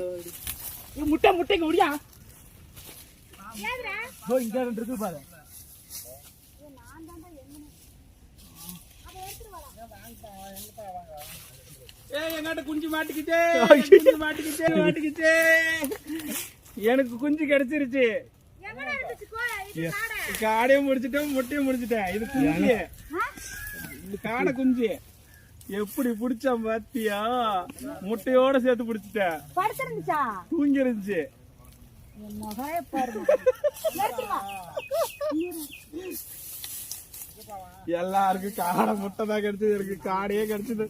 விட முட்டை முட்டைக்கு முடியா இங்க ரெண்டு இருக்கு பாரு. எனக்கு குஞ்சு கிடைச்சிருச்சு. காடையும் முடிச்சிட்டோம் முட்டையும் முடிச்சிட்டேன். இது குஞ்சு. காடை குஞ்சு. எப்படி பிடிச்சான் பாத்தியா? முட்டையோட சேர்த்து பிடிச்சிட்டேன். படுத்திருந்துச்சா? தூங்கி எல்லாருக்கும் காடை முட்டை தான் கிடைச்சது. எனக்கு காடையே கிடைச்சது.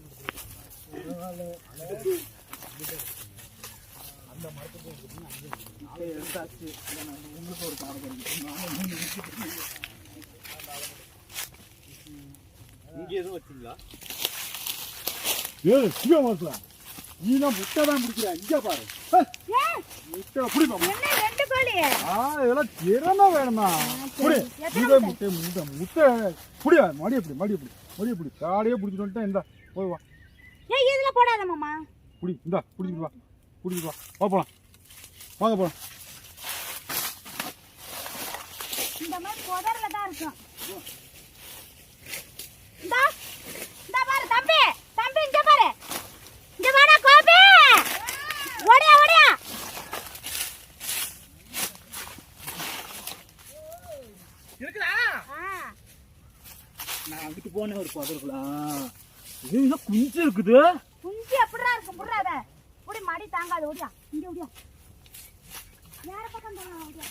உங்களுக்கு எதுவும் வச்சுங்களா? ஏய் சிவா மாசா நீ தான் முட்டை தான் பிடிக்கிற இங்க பாரு முட்டை பிடிப்பா ரெண்டு கோழி ஆ இதெல்லாம் திறமை வேணுமா புடி முட்டை முட்டை முட்டை புடி மடி எப்படி மடி எப்படி மடி எப்படி காடையே பிடிச்சிட்டு வந்துட்டேன் இந்தா போய் வா ஏய் இதுல போடாத மாமா புடி இந்தா பிடிச்சிட்டு வா பிடிச்சிட்டு வா வா வாங்க போலாம் இந்த மாதிரி புதர்ல தான் இருக்கும் இந்தா பாரு தம்பி தம்பி இங்க பாரு இங்க வாடா கோபி ஓடியா ஓடியா. நான் அங்கிட்டு போனேன் ஒரு இது என்ன குஞ்சு இருக்குது? குஞ்சு எப்படிடா இருக்கும் புடுறாத புடி மடி தாங்காது. ஓடியா. இங்க ஓடியா. வேற பக்கம் போனா ஓடியா.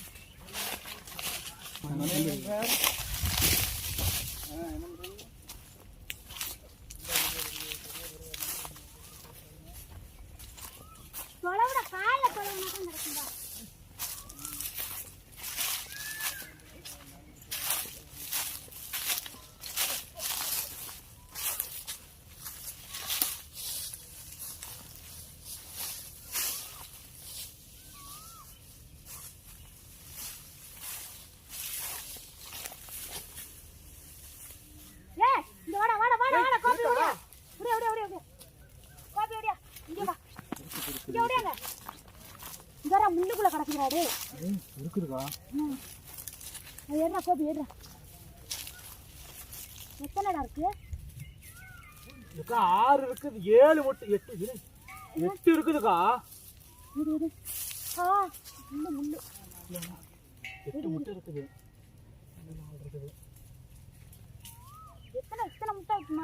നടക്കണ്ട டேய் இருக்குதுக்கா ஏறுடா கோபி ஏறுடா எத்தனைடா இருக்கு? இதுக்கா ஆறு இருக்குது ஏழு முட்டை எட்டு. எட்டு இருக்குதுக்கா. இரு இரு. ஆ முள்ளு முள்ளு. எட்டு முட்டை இருக்குது. எத்தனை எத்தனை முட்டை இருக்கு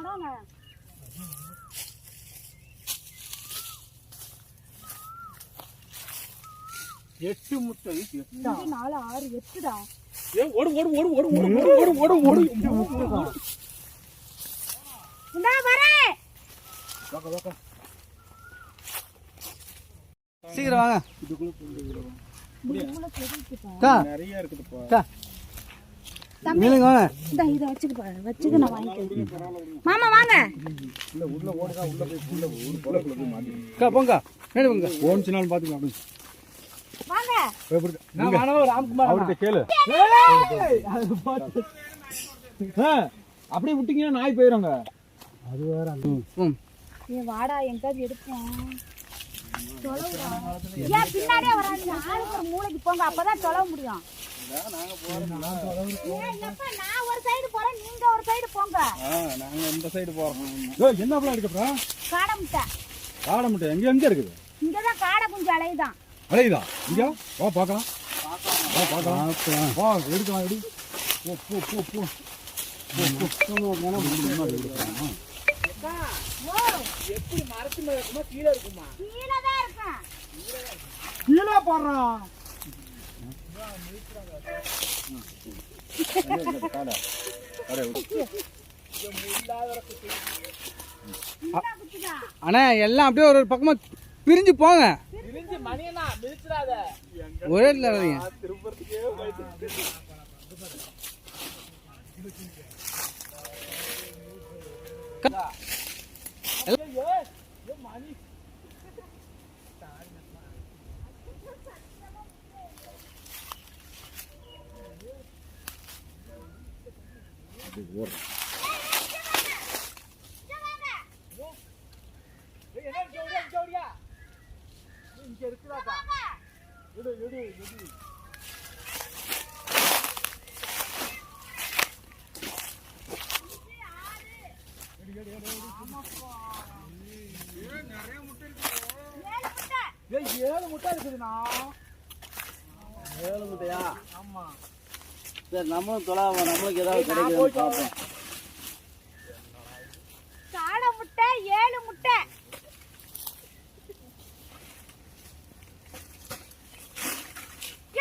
எட்டு முட்டை. எட்டா நாலு ஆறு எட்டுடா? ஏ ஓடு ஓடு ஓடு ஓடு ஓடு ஓடு ஓடு ஓடு ஓடு. இந்தா வரேன் வாக்கா வாக்கா. சீக்கிரம் வாங்க. இதுக்குள்ள அக்கா நிறைய இருக்குதுப்பா. நீலுங்க வாங்க. இந்த இதை வச்சுக்கப்பா வச்சுக்க நான் வாங்கிக்கிறேன். மாமா வாங்க. உள்ள உள்ள ஓடுதா உள்ள போய் உள்ள உள்ள போய் மாட்டி அக்கா போங்க. மேடு போங்க. பாத்துக்கலாம் அப்படியே விட்டீங்கன்னா நாய் போயிருங்க அது வேற வாடா எங்காவது எடுப்போம். ஏன் பின்னாடியே வராதீங்க. ஆளுக்கு ஒரு மூளைக்கு போங்க அப்பதான் தொலைவ முடியும். நான் ஒரு சைடு போறேன் நீங்க ஒரு சைடு போங்க. நாங்க இந்த சைடு போறோம். என்ன பழம் எடுக்கப்பா காடை முட்டை. காடை முட்டை. எங்க எங்க இருக்குது? இங்கதான் காடை குஞ்சு அலையுதான். அலையுதா இங்க வா பார்க்கலாம். வா பார்க்கலாம். வா எடுக்கலாம் எடு. போ போ போ போ. எப்படி மரத்து மேல இருக்குமா? கீழே இருக்குமா? கீழே தான் இருக்கேன். கீழே போடுறான் இங்கதான் குத்துதா அண்ணா எல்லாம் அப்படியே ஒரு ஒரு பக்கமா பிரிஞ்சு போங்க. மணியனா விழிச்சிடாத. ஒரே இடத்துல வரீங்க திருப்பறதுக்கே ஏழு முட்டை. ஏய் ஏழு முட்டை இருக்குதுண்ணா ஏழு முட்டையா? ஆமா. சரி நம்மளும் தொலாவோம் நம்மளுக்கு ஏதாவது கிடைக்குதுன்னு பார்ப்போம். காடை முட்டை ஏழு முட்டை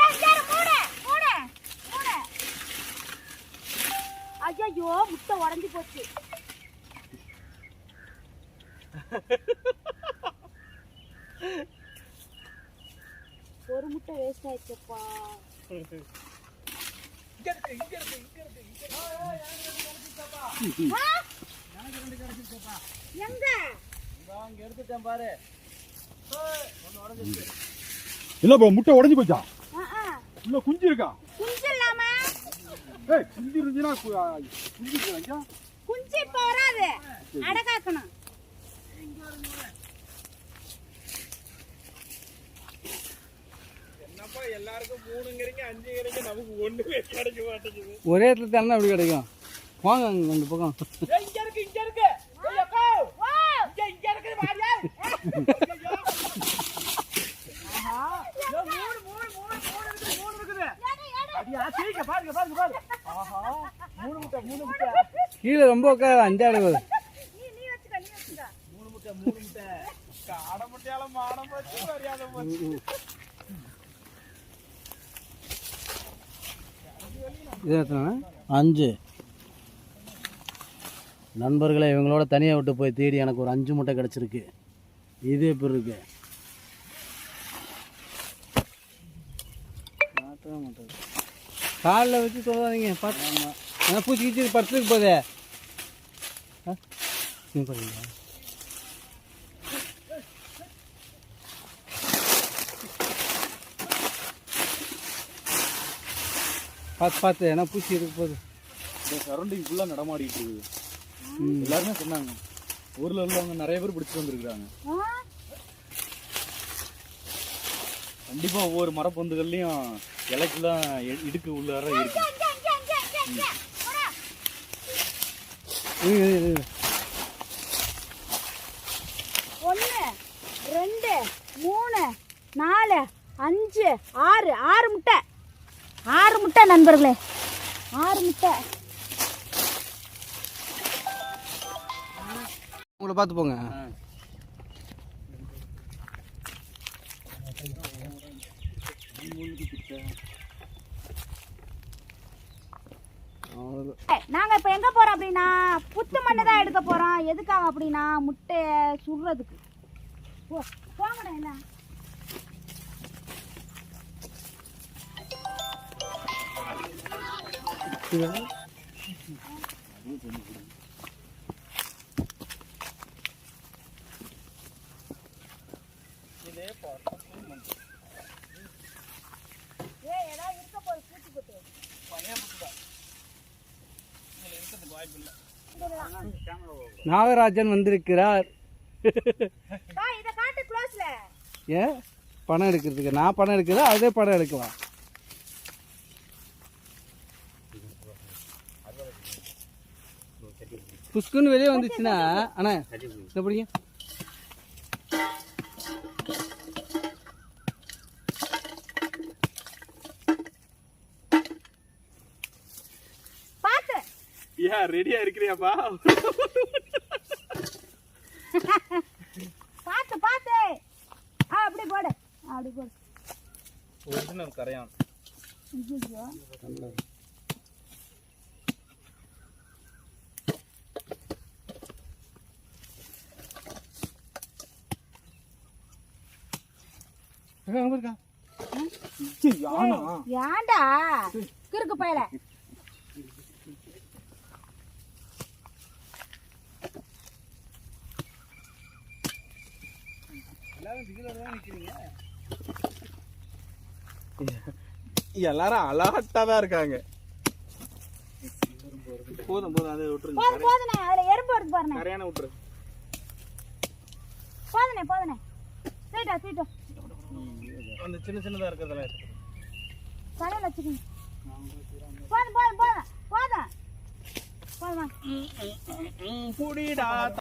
ஏய், சரி, மூடு, மூடு, மூடு. ஐயையோ போச்சு. ஒரு முட்டை வேஸ்ட் ஆயிடுச்சுப்பா. ஆ? எங்க? அங்க எடுத்துட்டேன் பாரு. இல்ல ப்ரோ முட்டை உடைஞ்சு போச்சா. இல்ல குஞ்சு இருக்கா ஏய் குஞ்சு ஆ, குஞ்சு இருக்கா குஞ்சு இப்ப வராது அடகாக்கணும் என்னப்பா எல்லாருக்கும் மூணுங்கிறீங்க அஞ்சுங்கிறீங்க நமக்கு ஒண்ணுமே கிடைக்க மாட்டேங்குது. ஒரே இடத்துல தானே அப்படி கிடைக்கும்? வாங்க அங்க அந்த பக்கம். இங்க இருக்கு இங்க இருக்கு. ஏய் அக்கா. வா. இங்க இங்க இருக்குது பாரியா மூணு மூணு மூணு மூணு இருக்குது மூணு இருக்குது எடு, எடு. பாருங்க பாருங்க பாருங்க ஆஹா மூணு முட்டை மூணு முட்டை. கீழே ரொம்ப உட்கார அஞ்சாடு போகுது நீ நீ வச்சுக்க நீ வச்சுக்க. மூணு முட்டை மூணு முட்டை. காடை முட்டையால மானம் போச்சு மரியாதை போச்சு இது எத்தனை? அஞ்சு. நண்பர்களே இவங்களோட தனியாக விட்டு போய் தேடி எனக்கு ஒரு அஞ்சு முட்டை கிடச்சிருக்கு. இது எப்படி இருக்கு? காலில் வச்சு சொல்லாதீங்க பார்த்து ஆனால் பூச்சி கீச்சி படுத்துக்கு போதே. ஆ? பாருங்க. பார்த்து பார்த்து ஏன்னா பூச்சி இருக்க போகுது. இந்த சரௌண்டிங் ஃபுல்லா நடமாடிட்டு இருக்குது. எல்லாருமே சொன்னாங்க. ஊர்ல உள்ளவங்க நிறைய பேர் பிடிச்சிட்டு வந்திருக்காங்க ஆ? கண்டிப்பா ஒவ்வொரு மரப்பொந்துகள்லயும் இலைக்குலாம் இ- இடுக்கு உள்ளார இருக்கு. இங்க இங்க இங்க இங்க இங்க போடா. இரு, இரு, இரு. ஒண்ணு ரெண்டு மூணு நாலு அஞ்சு ஆறு. ஆறு முட்டை. ஆறு முட்டை நண்பர்களே. ஆறு முட்டை. உங்களை பார்த்து போங்க. அவ்வளவு. ஏய், நாங்க இப்ப எங்க போறோம் அப்படின்னா? புத்து மண்ணு தான் எடுக்க போறோம். எதுக்காக அப்படின்னா முட்டையை சுடுறதுக்கு. போ போங்கடா என்ன? Yeah ஏதாவது இருக்க போய் பூச்சி போட்டு நாகராஜன் வந்திருக்கிறார். ஏன்? பணம் எடுக்கிறதுக்கு. நான் பணம் எடுக்கிறதா? அதே பணம் எடுக்கலாம் புஷ்குன்னு வெளியே வந்துச்சுன்னா அண்ணா இதை பிடிங்க பாத்து ஏன் ரெடியா இருக்கிறியாப்பா? பாத்து பாத்து. ஆ அப்படி போடு. அப்படி போடு. ஒரிஜினல் கரையான். ஏன்டா? கிறுக்கு பயல. எல்லாரும் அலாட்டா தான் இருக்காங்க போதும் போதும் அதை விட்டுருங்க போதும் போதுனே அதுல எறும்பு வருது பாருண்ணே கரையான விட்டுரு போதுனே போதுனே சீட்டா சீட்டா அந்த சின்ன சின்னதா எடுத்துக்கோ. தலையில வச்சுக்கோங்க போதும் போதும் போதும் போதும் போதும் வாங்க.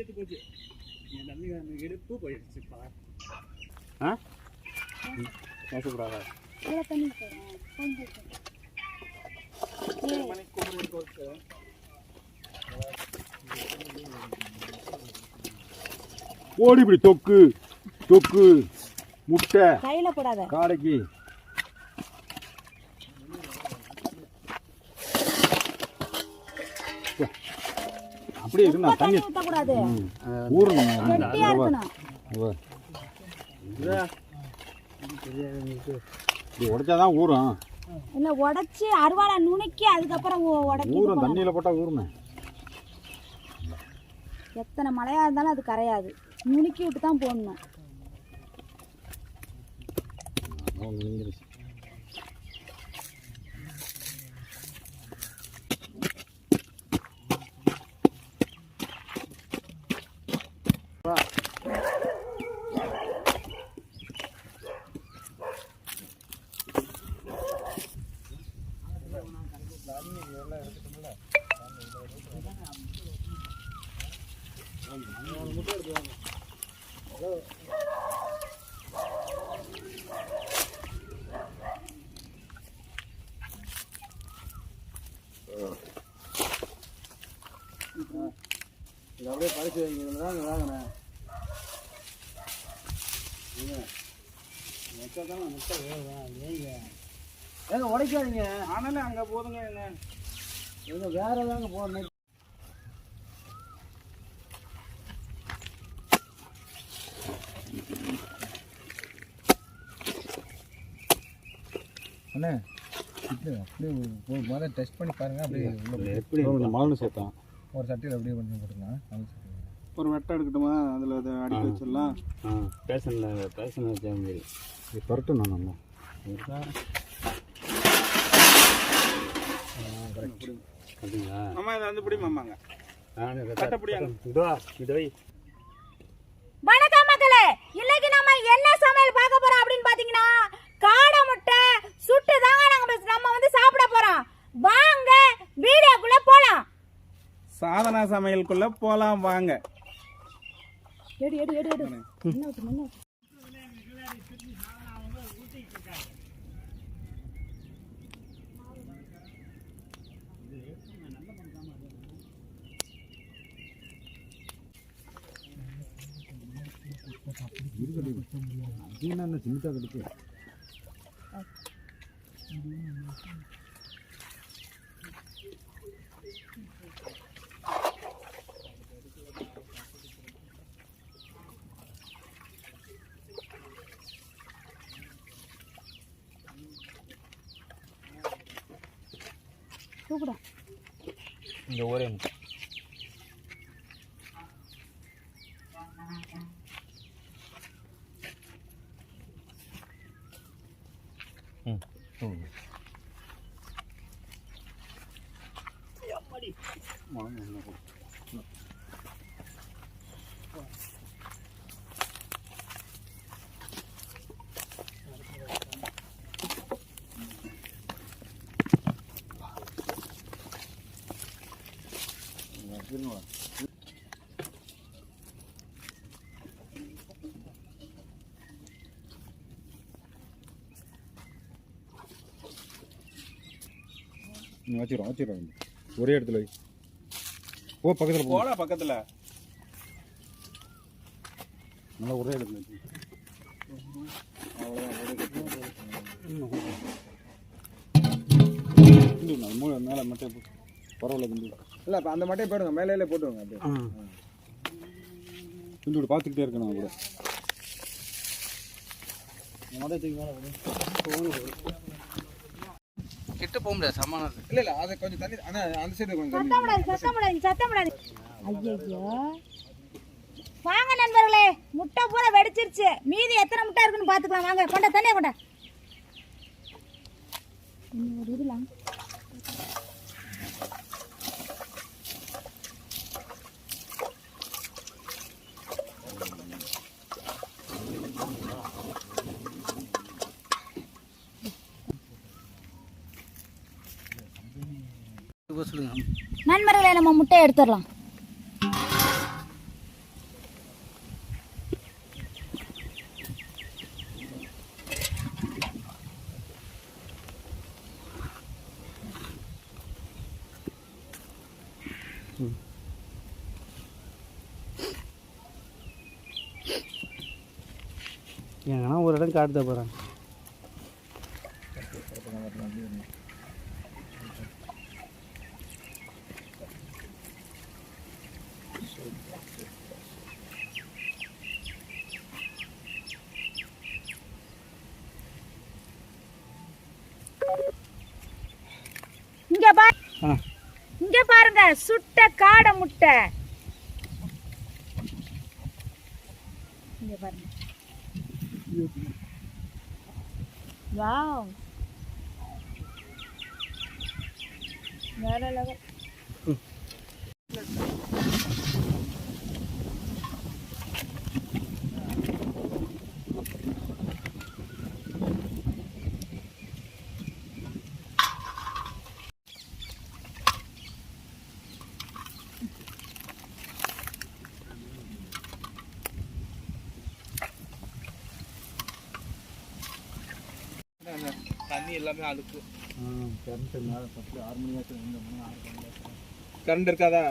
செத்து போச்சு. என் தம்பி அந்த எடுப்பு போயிடுச்சு பேசக்கூடாதா போடுறேன் கொஞ்சம் ஏய், ஓடி இப்படி தொக்கு தொக்கு முட்டை. கையில போடாத. காடைக்கு. அப்படியே உப்பு இருக்குண்ணா தண்ணி ஊற்றக்கூடாது ஊறணும் கெட்டியா இருக்கணும். இப்படி உடைச்சாதான் ஊறும். இல்ல உடைச்சு அருவாளை நுணுக்கி அதுக்கப்புறம் உ- உடைக்கிட்டு ஊறும். தண்ணியில் போட்டால் ஊறுமே. எத்தனை மழையா இருந்தாலும் அது கரையாது. நுணுக்கி விட்டு தான் போடணும் அப்படியே பறிச்சு வைங்க இதில் தாங்க வாங்கினேன் முட்டை தானே முட்டை வேணும் ஏங்க ஏங்க உடைக்காதீங்க ஆனாலும் அங்கே போதுங்க என்ன இவங்க வேற தாங்க போடணும் அண்ணே அப்படியே அப்படியே ஒரு முதல்ல டெஸ்ட் பண்ணி பாருங்க அப்படியே எப்படி மலர்னு சேர்த்தான். ஒரு சட்டியில் அப்படியே சட்டி. ஒரு வெட்டை எடுக்கட்டுமா? அதில் அதை அடிக்க வச்சிடலாம். பேசனில் பேசன் வச்சா மாதிரி இது பரட்டும் நான் நம்ம அப்படிங்களா? அம்மா இதை வந்து பிடிமா அம்மாங்க கட்டப்படியாங்க இதுவா இது வை வணக்கம் மக்களே இன்னைக்கு நம்ம என்ன சமையல் பார்க்க போறோம் அப்படின்னு பாத்தீங்கன்னா காடை முட்டை சுட்டு தாங்க நாங்க நம்ம வந்து சாப்பிட போறோம் வாங்க வீடியோக்குள்ள போலாம் சாதனா சமையலுக்குள்ள போலாம் வாங்க. எடு எடு இந்த ஒரே நீ வச்சிடும் வச்சிடும் ஒரே இடத்துல ஓ பக்கத்தில் போ. போடா பக்கத்துல. நல்லா ஒரே இடத்துல மூளை மேலே மட்டும் போ. பரவாயில்ல கிண்டு. இல்ல அப்ப அந்த மட்டையை போடுங்க மேலே போட்டுருங்க அப்படியே. கிண்டு பார்த்துக்கிட்டே இருக்கணும் கூட கிட்ட போக முடியாது சமானம் இல்ல இல்ல அதை கொஞ்சம் தண்ணி ஆனா அந்த சைடு கொஞ்சம் தண்ணி சத்தம் விடாது சத்தம் விடாது சத்தம் விடாது ஐயோ வாங்க நண்பர்களே முட்டை பூரா வெடிச்சிருச்சு. மீதி எத்தனை முட்டை இருக்குன்னு பாத்துக்கலாம் வாங்க கொண்ட தண்ணியை கொண்ட. இன்னும் ஒரு இதுலாம் சொல்லுங்க நண்பர்களே நம்ம முட்டையை எடுத்துடலாம். எங்கன்னா ஒரு இடம் காட்டுத போகிறேன் இங்க பா ஆ. இங்க பாருங்க சுட்ட காடை முட்டை. இங்க பாருங்க. வாவ். வேற லெவல். தண்ணி எல்லாமே அழுக்கு. கரண்ட் மேல பத்து ஆறு மணி நேரத்துல ரெண்டு மணி ஆறு மணி நேரத்துல கரண்ட் இருக்காதா?